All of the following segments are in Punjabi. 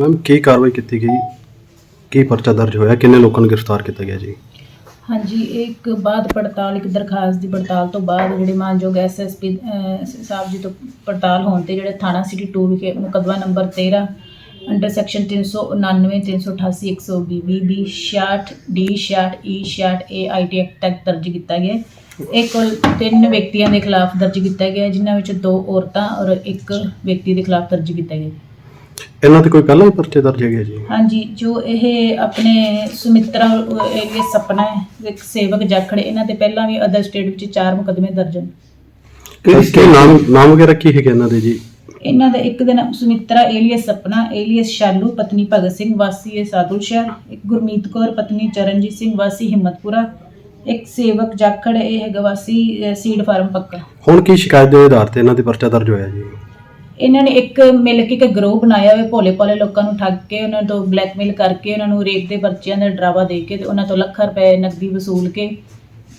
ਮੈਮ, ਕੀ ਕਾਰਵਾਈ ਕੀਤੀ ਗਈ? ਕੀ ਪਰਚਾ ਦਰਜ ਹੋਇਆ? ਕਿੰਨੇ ਲੋਕਾਂ ਨੂੰ ਗ੍ਰਿਫਤਾਰ ਕੀਤਾ ਗਿਆ ਜੀ? ਹਾਂਜੀ ਇਹ ਇੱਕ ਬਾਅਦ ਪੜਤਾਲ, ਇੱਕ ਦਰਖਾਸਤ ਦੀ ਪੜਤਾਲ ਤੋਂ ਬਾਅਦ ਜਿਹੜੇ ਮਾਨਯੋਗ ਐਸਐਸਪੀ ਸਾਹਿਬ ਜੀ ਤੋਂ ਪੜਤਾਲ ਹੋਣ ਤੇ ਜਿਹੜੇ ਥਾਣਾ ਸਿਟੀ 2 ਵਿਖੇ ਮੁਕੱਦਮਾ number 13 under section 399 388 120 B 66 D 66 E 66 A IT act ਤੱਕ ਦਰਜ ਕੀਤਾ ਗਿਆ। ਹੈ। ਇਹ ਕੁੱਲ ਤਿੰਨ ਵਿਅਕਤੀਆਂ ਦੇ ਖਿਲਾਫ ਦਰਜ ਕੀਤਾ ਗਿਆ, ਜਿਨ੍ਹਾਂ ਵਿੱਚ ਦੋ ਔਰਤਾਂ ਔਰ ਇੱਕ ਵਿਅਕਤੀ ਦੇ ਖਿਲਾਫ ਦਰਜ ਕੀਤਾ ਗਿਆ। ਇਹਨਾਂ ਤੇ ਕੋਈ ਪਹਿਲਾਂ ਵੀ ਪਰਚੇ ਦਰਜ ਹੈਗੇ ਜੀ? ਹਾਂਜੀ ਜੋ ਇਹ ਆਪਣੇ ਸੁਮਿਤਰਾ ਏਰੀਆ ਸਪਨਾ ਹੈ ਇੱਕ ਸੇਵਕ ਜਾਖੜ ਇਹਨਾਂ ਤੇ ਪਹਿਲਾਂ ਵੀ ਅਦਰ ਸਟੇਟ ਵਿੱਚ ਚਾਰ ਮੁਕਦਮੇ ਦਰਜ ਹਨ। ਕੀ ਕੀ ਨਾਮ ਨਾਮ ਵਗੈਰਾ ਕੀ ਹੈਗੇ ਇਹਨਾਂ ਦੇ ਜੀ? ਇਹਨਾਂ ਦਾ ਇੱਕ ਦਾ ਨਾਮ ਸੁਮਿਤਰਾ ਏਲੀਅਸ ਸਪਨਾ ਏਲੀਅਸ ਸ਼ਾਲੂ ਪਤਨੀ ਭਗਤ ਸਿੰਘ ਵਾਸੀ ਹੈ ਸਾਦੁਲ ਸ਼ਹਿਰ ਇੱਕ ਗੁਰਮੀਤ ਕੌਰ ਪਤਨੀ ਚਰਨਜੀਤ ਸਿੰਘ ਵਾਸੀ ਹਿੰਮਤਪੁਰਾ ਇੱਕ ਸੇਵਕ ਜਾਖੜ ਇਹ ਹੈਗਾ ਵਾਸੀ ਅ, ਸੀਡ ਫਾਰਮ ਪੱਕਾ। ਹੁਣ ਕੀ ਸ਼ਿਕਾਇਤ ਦੇ ਆਧਾਰ ਤੇ ਇਹਨਾਂ ਤੇ ਪਰਚਾ ਦਰਜ ਹੋਇਆ ਜੀ? ਇਹਨਾਂ ਨੇ ਇੱਕ ਮਿਲ ਕੇ ਇੱਕ ਗਰੋਹ ਬਣਾਇਆ ਹੋਇਆ ਭੋਲੇ ਭਾਲੇ ਲੋਕਾਂ ਨੂੰ ਠੱਗ ਕੇ ਉਹਨਾਂ ਤੋਂ ਬਲੈਕਮੇਲ ਕਰਕੇ ਉਹਨਾਂ ਨੂੰ ਰੇਪ ਦੇ ਪਰਚਿਆਂ ਦਾ ਡਰਾਵਾ ਦੇ ਕੇ ਤੇ ਉਹਨਾਂ ਤੋਂ ਲੱਖਾਂ ਰੁਪਏ ਨਕਦੀ ਵਸੂਲ ਕੇ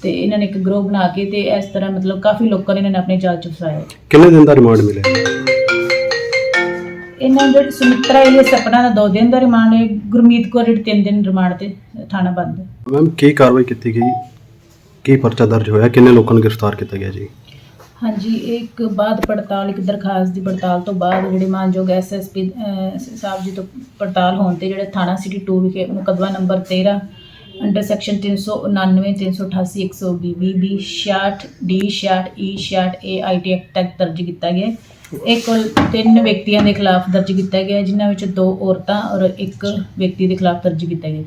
ਤੇ ਇਹਨਾਂ ਨੇ ਇੱਕ ਗਰੋਹ ਬਣਾ ਕੇ ਤੇ ਇਸ ਤਰ੍ਹਾਂ ਮਤਲਬ ਕਾਫੀ ਲੋਕਾਂ ਨੇ ਇਹਨਾਂ ਨੇ ਆਪਣੇ ਜਾਲ ਚ ਫਸਾਇਆ। ਕਿੰਨੇ ਦਿਨ ਦਾ ਰਿਮਾਂਡ ਮਿਲਿਆ? ਇਹਨਾਂ ਦੇ ਸੁਮਿਤਰਾ ਇਹ ਸਪਨਾ ਦਾ ਦੋ ਦਿਨ ਦਾ ਰਿਮਾਂਡ ਹੈ ਗੁਰਮੀਤ ਕੌਰ ਜਿਹੜੇ ਤਿੰਨ ਦਿਨ ਰਿਮਾਂਡ ਤੇ ਥਾਣਾ ਬੰਦ। ਮੈਮ ਕੀ ਕਾਰਵਾਈ ਕੀਤੀ ਗਈ? ਕੀ ਪਰਚਾ ਦਰਜ ਹੋਇਆ? ਕਿੰਨੇ ਲੋਕਾਂ ਨੂੰ ਗ੍ਰਿਫਤਾਰ ਕੀਤਾ ਗਿਆ ਜੀ? ਹਾਂਜੀ ਇਹ ਇੱਕ ਬਾਅਦ ਪੜਤਾਲ, ਇੱਕ ਦਰਖਾਸਤ ਦੀ ਪੜਤਾਲ ਤੋਂ ਬਾਅਦ ਜਿਹੜੇ ਮਾਨਯੋਗ ਐਸਐਸਪੀ ਸਾਹਿਬ ਜੀ ਤੋਂ ਪੜਤਾਲ ਹੋਣ ਤੇ ਜਿਹੜੇ ਥਾਣਾ ਸਿਟੀ 2 ਵਿਖੇ ਮੁਕੱਦਮਾ number 13 under section 399 388 120 B 66 D 66 E 66 A IT act ਤੱਕ ਦਰਜ ਕੀਤਾ ਗਿਆ ਹੈ। ਇਹ ਕੁੱਲ ਤਿੰਨ ਵਿਅਕਤੀਆਂ ਦੇ ਖਿਲਾਫ ਦਰਜ ਕੀਤਾ ਗਿਆ ਜਿਨ੍ਹਾਂ ਵਿੱਚ ਦੋ ਔਰਤਾਂ ਔਰ ਇੱਕ ਵਿਅਕਤੀ ਦੇ ਖਿਲਾਫ ਦਰਜ ਕੀਤਾ ਗਿਆ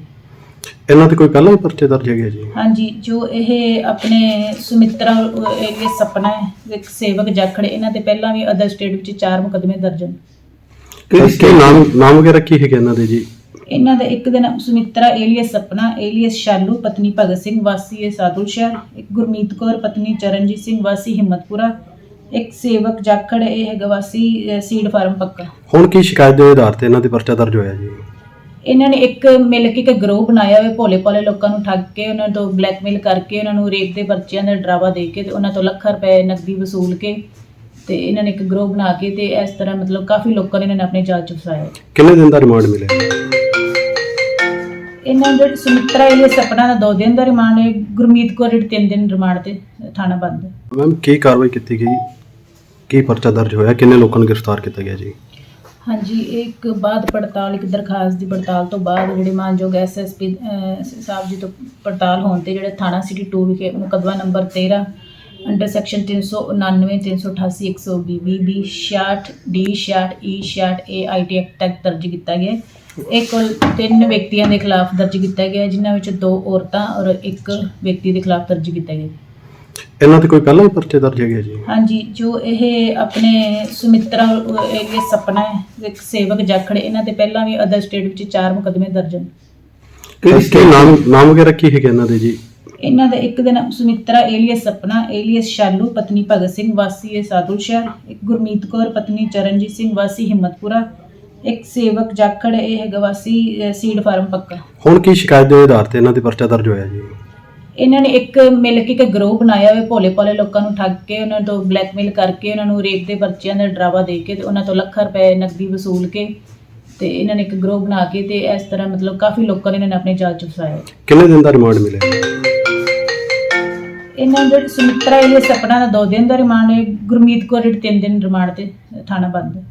ਇਹਨਾਂ ਤੇ ਕੋਈ ਪਹਿਲਾਂ ਵੀ ਪਰਚੇ ਦਰਜ ਹੈਗੇ ਜੀ? ਹਾਂਜੀ ਜੋ ਇਹ ਆਪਣੇ ਸੁਮਿਤਰਾ ਏਰੀਆ ਸਪਨਾ ਹੈ ਇੱਕ ਸੇਵਕ ਜਾਖੜ ਇਹਨਾਂ ਤੇ ਪਹਿਲਾਂ ਵੀ ਅਦਰ ਸਟੇਟ ਵਿੱਚ ਚਾਰ ਮੁਕਦਮੇ ਦਰਜ ਹਨ। ਕੀ ਕੀ ਨਾਮ ਨਾਮ ਵਗੈਰਾ ਕੀ ਹੈਗੇ ਇਹਨਾਂ ਦੇ ਜੀ? ਇਹਨਾਂ ਦਾ ਇੱਕ ਦਾ ਨਾਮ ਸੁਮਿਤਰਾ ਏਲੀਅਸ ਸਪਨਾ ਏਲੀਅਸ ਸ਼ਾਲੂ ਪਤਨੀ ਭਗਤ ਸਿੰਘ ਵਾਸੀ ਹੈ ਸਾਦੁਲ ਸ਼ਹਿਰ ਇੱਕ ਗੁਰਮੀਤ ਕੌਰ ਪਤਨੀ ਚਰਨਜੀਤ ਸਿੰਘ ਵਾਸੀ ਹਿੰਮਤਪੁਰਾ ਇੱਕ ਸੇਵਕ ਜਾਖੜ ਇਹ ਹੈਗਾ ਵਾਸੀ ਸੀਡ ਫਾਰਮ ਪੱਕਾ। ਹੁਣ ਕੀ ਸ਼ਿਕਾਇਤ ਦੇ ਆਧਾਰ ਤੇ ਇਹਨਾਂ ਤੇ ਪਰਚਾ ਦਰਜ ਹੋਇਆ ਜੀ? ਇਹਨਾਂ ਨੇ ਇੱਕ ਮਿਲ ਕੇ ਇੱਕ ਗਰੋਹ ਬਣਾਇਆ ਹੋਇਆ ਭੋਲੇ ਭਾਲੇ ਲੋਕਾਂ ਨੂੰ ਠੱਗ ਕੇ ਉਹਨਾਂ ਤੋਂ ਬਲੈਕਮੇਲ ਕਰਕੇ ਉਹਨਾਂ ਨੂੰ ਰੇਪ ਦੇ ਪਰਚਿਆਂ ਦਾ ਡਰਾਵਾ ਦੇ ਕੇ ਤੇ ਉਹਨਾਂ ਤੋਂ ਲੱਖਾਂ ਰੁਪਏ ਨਕਦੀ ਵਸੂਲ ਕੇ ਤੇ ਇਹਨਾਂ ਨੇ ਇੱਕ ਗਰੋਹ ਬਣਾ ਕੇ ਤੇ ਇਸ ਤਰ੍ਹਾਂ ਮਤਲਬ ਕਾਫੀ ਲੋਕਾਂ ਨੇ ਇਹਨਾਂ ਨੇ ਆਪਣੇ ਜਾਲ ਚ ਫਸਾਇਆ। ਕਿੰਨੇ ਦਿਨ ਦਾ ਰਿਮਾਂਡ ਮਿਲਿਆ? ਇਹਨਾਂ ਦੇ ਸੁਮਿਤਰਾ ਇਹ ਸਪਨਾ ਦਾ ਦੋ ਦਿਨ ਦਾ ਰਿਮਾਂਡ ਹੈ ਗੁਰਮੀਤ ਕੌਰ ਜਿਹੜੇ ਤਿੰਨ ਦਿਨ ਰਿਮਾਂਡ ਤੇ ਥਾਣਾ ਬੰਦ। ਮੈਮ ਕੀ ਕਾਰਵਾਈ ਕੀਤੀ ਗਈ? ਕੀ ਪਰਚਾ ਦਰਜ ਹੋਇਆ? ਕਿੰਨੇ ਲੋਕਾਂ ਨੂੰ ਗ੍ਰਿਫਤਾਰ ਕੀਤਾ ਗਿਆ ਜੀ? ਹਾਂਜੀ ਇਹ ਇੱਕ ਬਾਅਦ ਪੜਤਾਲ, ਇੱਕ ਦਰਖਾਸਤ ਦੀ ਪੜਤਾਲ ਤੋਂ ਬਾਅਦ ਜਿਹੜੇ ਮਾਨਯੋਗ ਐਸਐਸਪੀ ਸਾਹਿਬ ਜੀ ਤੋਂ ਪੜਤਾਲ ਹੋਣ ਤੇ ਜਿਹੜੇ ਥਾਣਾ ਸਿਟੀ 2 ਵਿਖੇ ਮੁਕੱਦਮਾ number 13 under section 399 388 120 B 66 D 66 E 66 A IT act ਤੱਕ ਦਰਜ ਕੀਤਾ ਗਿਆ ਹੈ। ਇਹ ਕੁੱਲ ਤਿੰਨ ਵਿਅਕਤੀਆਂ ਦੇ ਖਿਲਾਫ ਦਰਜ ਕੀਤਾ ਗਿਆ, ਜਿਨ੍ਹਾਂ ਵਿੱਚ ਦੋ ਔਰਤਾਂ ਔਰ ਇੱਕ ਵਿਅਕਤੀ ਦੇ ਖਿਲਾਫ ਦਰਜ ਕੀਤਾ ਗਿਆ ਇਹਨਾਂ ਤੇ ਕੋਈ ਪਹਿਲਾਂ ਵੀ ਪਰਚੇ ਦਰਜ ਹੈਗੇ ਜੀ? ਹਾਂਜੀ ਜੋ ਇਹ ਆਪਣੇ ਸੁਮਿਤਰਾ ਏਰੀਆ ਸਪਨਾ ਹੈ ਇੱਕ ਸੇਵਕ ਜਾਖੜ ਇਹਨਾਂ ਤੇ ਪਹਿਲਾਂ ਵੀ ਅਦਰ ਸਟੇਟ ਵਿੱਚ ਚਾਰ ਮੁਕਦਮੇ ਦਰਜ ਹਨ। ਕੀ ਕੀ ਨਾਮ ਨਾਮ ਵਗੈਰਾ ਕੀ ਹੈਗੇ ਇਹਨਾਂ ਦੇ ਜੀ? ਇਹਨਾਂ ਦਾ ਇੱਕ ਦਾ ਨਾਮ ਸੁਮਿਤਰਾ ਏਲੀਅਸ ਸਪਨਾ ਏਲੀਅਸ ਸ਼ਾਲੂ ਪਤਨੀ ਭਗਤ ਸਿੰਘ ਵਾਸੀ ਹੈ ਸਾਦੁਲ ਸ਼ਹਿਰ ਇੱਕ ਗੁਰਮੀਤ ਕੌਰ ਪਤਨੀ ਚਰਨਜੀਤ ਸਿੰਘ ਵਾਸੀ ਹਿੰਮਤਪੁਰਾ ਇੱਕ ਸੇਵਕ ਜਾਖੜ ਇਹ ਹੈਗਾ ਵਾਸੀ ਅ, ਸੀਡ ਫਾਰਮ ਪੱਕਾ। ਹੁਣ ਕੀ ਸ਼ਿਕਾਇਤ ਦੇ ਆਧਾਰ ਤੇ ਇਹਨਾਂ ਤੇ ਪਰਚਾ ਦਰਜ ਹੋਇਆ ਜੀ? ਇਹਨਾਂ ਨੇ ਇੱਕ ਮਿਲ ਕੇ ਇੱਕ ਗਰੋਹ ਬਣਾਇਆ ਹੋਇਆ ਭੋਲੇ ਭਾਲੇ ਲੋਕਾਂ ਨੂੰ ਠੱਗ ਕੇ ਉਹਨਾਂ ਤੋਂ ਬਲੈਕਮੇਲ ਕਰਕੇ ਉਹਨਾਂ ਨੂੰ ਰੇਪ ਦੇ ਪਰਚਿਆਂ ਦਾ ਡਰਾਵਾ ਦੇ ਕੇ ਤੇ ਉਹਨਾਂ ਤੋਂ ਲੱਖਾਂ ਰੁਪਏ ਨਕਦੀ ਵਸੂਲ ਕੇ ਤੇ ਇਹਨਾਂ ਨੇ ਇੱਕ ਗਰੋਹ ਬਣਾ ਕੇ ਤੇ ਇਸ ਤਰ੍ਹਾਂ ਮਤਲਬ ਕਾਫੀ ਲੋਕਾਂ ਨੇ ਇਹਨਾਂ ਨੇ ਆਪਣੇ ਜਾਲ ਚ ਫਸਾਇਆ ਕਿੰਨੇ ਦਿਨ ਦਾ ਰਿਮਾਂਡ ਮਿਲਿਆ? ਇਹਨਾਂ ਦੇ ਸੁਮਿਤਰਾ ਇਹ ਸਪਨਾ ਦਾ ਦੋ ਦਿਨ ਦਾ ਰਿਮਾਂਡ ਹੈ ਗੁਰਮੀਤ ਕੌਰ ਜਿਹੜੇ ਤਿੰਨ ਦਿਨ ਰਿਮਾਂਡ ਤੇ ਥਾਣਾ ਬੰਦ। ਹੈ